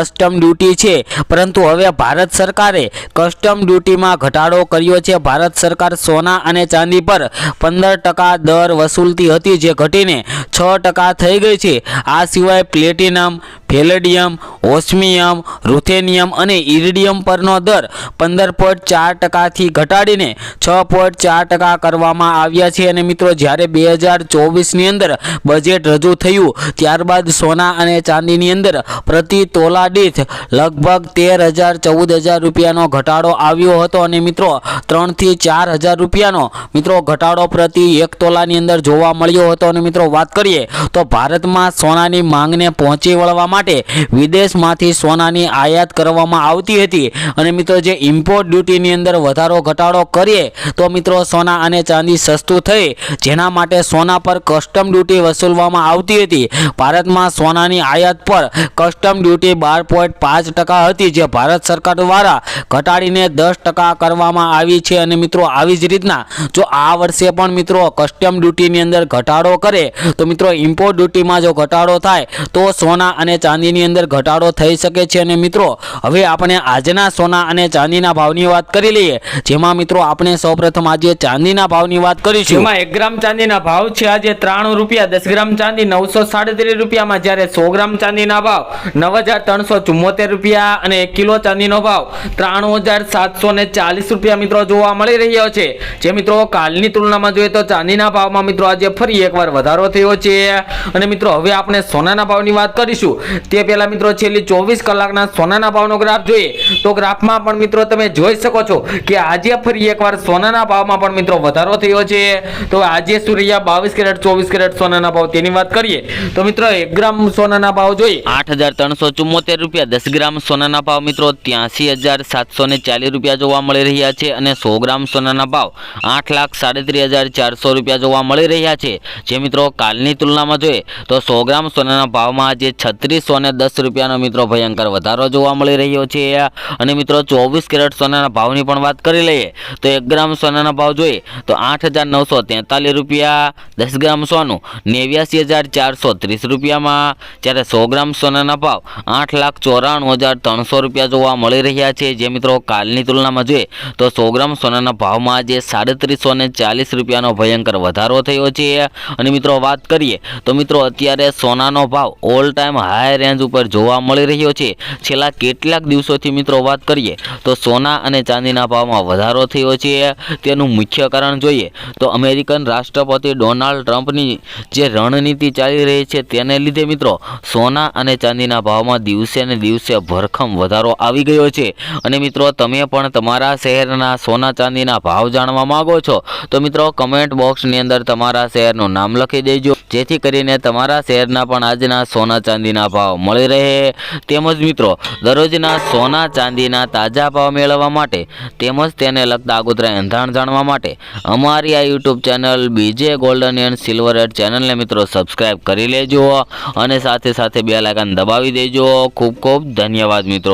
Custom duty છે. પરંતુ હવે ભારત સરકારે કસ્ટમ ડ્યુટીમાં ઘટાડો કર્યો છે. ભારત સરકાર સોના અને ચાંદી પર પંદર ટકા દર વસૂલતી હતી જે ઘટીને છ ટકા થઈ ગઈ છે. આ સિવાય પ્લેટિનમ ફેલેડિયમ ઓસ્મિયમ રૂથેનિયમ અને ઇરિડિયમ પરનો દર પંદર પોઈન્ટ ચાર ટકાથી ઘટાડીને છ પોઈન્ટ ચાર ટકા કરવામાં આવ્યા છે. અને મિત્રો, જ્યારે બે હજાર ચોવીસની અંદર બજેટ રજૂ થયું, ત્યારબાદ સોના અને ચાંદીની અંદર પ્રતિ તોલા દીઠ લગભગ તેર હજાર, ચૌદ હજાર રૂપિયાનો ઘટાડો આવ્યો હતો અને મિત્રો ત્રણથી ચાર હજાર રૂપિયાનો મિત્રો ઘટાડો પ્રતિ એક તોલાની અંદર જોવા મળ્યો હતો. અને મિત્રો વાત કરીએ તો ભારતમાં સોનાની માંગને પહોંચી વળવા માટે વિદેશમાંથી સોનાની આયાત કરવામાં આવતી હતી. અને મિત્રો જે ઇમ્પોર્ટ ડ્યુટીની અંદર વધારો ઘટાડો કરીએ તો મિત્રો સોના અને ચાંદી સસ્તું થઈ, જેના માટે સોના પર કસ્ટમ ડ્યુટી વસૂલવામાં આવતી હતી. ભારતમાં સોનાની આયાત પર કસ્ટમ ડ્યુટી બાર પોઈન્ટ પાંચ ટકા હતી જે ભારત સરકાર દ્વારા ઘટાડીને દસ ટકા કરવામાં આવી છે. અને મિત્રો, આવી જ રીતના જો આ વર્ષે પણ મિત્રો કસ્ટમ ડ્યુટીની અંદર ઘટાડો કરે, તો મિત્રો ઇમ્પોર્ટ ડ્યુટીમાં જો ઘટાડો થાય, તો સોના અને ચાંદીની અંદર ઘટાડો થઈ શકે છે. અને મિત્રો, હવે આપણે આજના સોના અને ચાંદીના ભાવની વાત કરી લઈએ, જેમાં મિત્રો આપણે સૌપ્રથમ આજે ચાંદીના ભાવની વાત કરીશું. જેમાં એક ગ્રામ ચાંદીના ભાવ છે આજે ત્રાણું રૂપિયા, દસ ગ્રામ ચાંદી નવસો સાડત્રીસ રૂપિયામાં, જ્યારે સો ગ્રામ ચાંદીના ભાવ નવ હજાર ત્રણસો ચુમ્મોતેર રૂપિયા અને એક કિલો ચાંદીનો ભાવ ત્રાણું હજાર સાતસો ને ચાલીસ રૂપિયા મિત્રો જોવા મળી રહ્યો છે. જે મિત્રો કાલની તુલનામાં જોઈએ તો ચાંદીના ભાવમાં મિત્રો આજે ફરી એકવાર વધારો થયો છે. અને મિત્રો હવે આપણે સોનાના ભાવની વાત કરીશું. તે પહેલા મિત્રો છેલ્લી ચોવીસ કલાકના સોનાના ભાવનો ગ્રાફ જોઈએ. તો ગ્રાફમાં પણ મિત્રો તમે જોઈ શકો છો કે આજે ફરી એકવાર સોનાના ભાવમાં પણ મિત્રો વધારો થયો છે. તો આજે શું રહ્યા? બાવીસ કેરેટ, ચોવીસ કેરેટ સોનાના ભાવ તેની વાત કરીએ. તો મિત્રો એક ગ્રામ સોનાના ભાવ જોઈએ. આઠ હજાર ત્રણસો ચુમ્મોતેર રૂપિયા દસ ગ્રામ સોનાના ભાવ મિત્રો ત્યાંસી હજાર સાતસો ને ચાલીસ રૂપિયા જોવા મળી રહ્યા છે અને સો ગ્રામ સોનાના ભાવ આઠ લાખ સાડત્રીસ હજાર ચારસો રૂપિયા જોવા મળી રહ્યા છે. જે મિત્રો કાલની તુલનામાં જોઈએ તો સો ગ્રામ સોનાના ભાવમાં આજે છત્રીસો ને દસ રૂપિયાનો મિત્રો ભયંકર વધારો જોવા મળી રહ્યો છે. અને મિત્રો ચોવીસ કેરેટ સોનાના ભાવની પણ વાત કરી લઈએ તો એક ગ્રામ સોનાના ભાવ જોઈએ તો આઠ હજાર નવસો તેતાલીસ રૂપિયા, દસ ગ્રામ સોનું નેવ્યાસી હજાર ચારસો ત્રીસ રૂપિયામાં. જ્યારે સો ગ્રામ સોનાના ભાવ આઠ લાખ ચોરાણું હજાર ત્રણસો રૂપિયા જોવા મળી રહ્યા છે. જે મિત્રો કાલની તુલનામાં જોઈએ તો સો ગ્રામ સોનાના ભાવમાં આજે સાડત્રીસો ને ચાલીસ રૂપિયાનો ભયંકર વધારો થયો છે. અને મિત્રો વાત કરીએ તો મિત્રો અત્યારે સોનાનો ભાવ ઓલ ટાઈમ હાઈ રેન્જ ઉપર જોવા મળી રહ્યો છે. છેલ્લા કેટલાક દિવસોથી મિત્રો વાત કરીએ તો સોના અને ચાંદીના ભાવમાં વધારો થયો છે. તેનું મુખ્ય કારણ જોઈએ તો અમેરિકન રાષ્ટ્રપતિ ડોનાલ્ડ ટ્રમ્પની જે રણનીતિ ચાલી રહી છે, તેને લીધે મિત્રો સોના અને ચાંદીના ભાવમાં દિવસે ને દિવસે ભરખમ વધારો આવી ગયો છે. અને મિત્રો, તમે પણ તમારા શહેરના સોના ચાંદીના ભાવ જાણવા માંગો છો, તો મિત્રો કમેન્ટ બોક્સની અંદર તમારા શહેરનું નામ લખી દેજો. જેથી કરીને તમારા શહેરના પણ આજના સોના ચાંદીના ભાવ મળી રહે. તેમજ મિત્રો, દરરોજના સોના ચાંદીના તાજા ભાવ મેળવવા માટે તેમજ તેને લગતા આગોતરા એંધાણ જાણવા માટે અમારી આ YouTube channel B J golden and silver ચેનલને મિત્રો સબસ્ક્રાઇબ કરી લેજો. અને સાથે સાથે બે લાગાન દબાવી દેજો. ખૂબ ખૂબ ધન્યવાદ મિત્રો.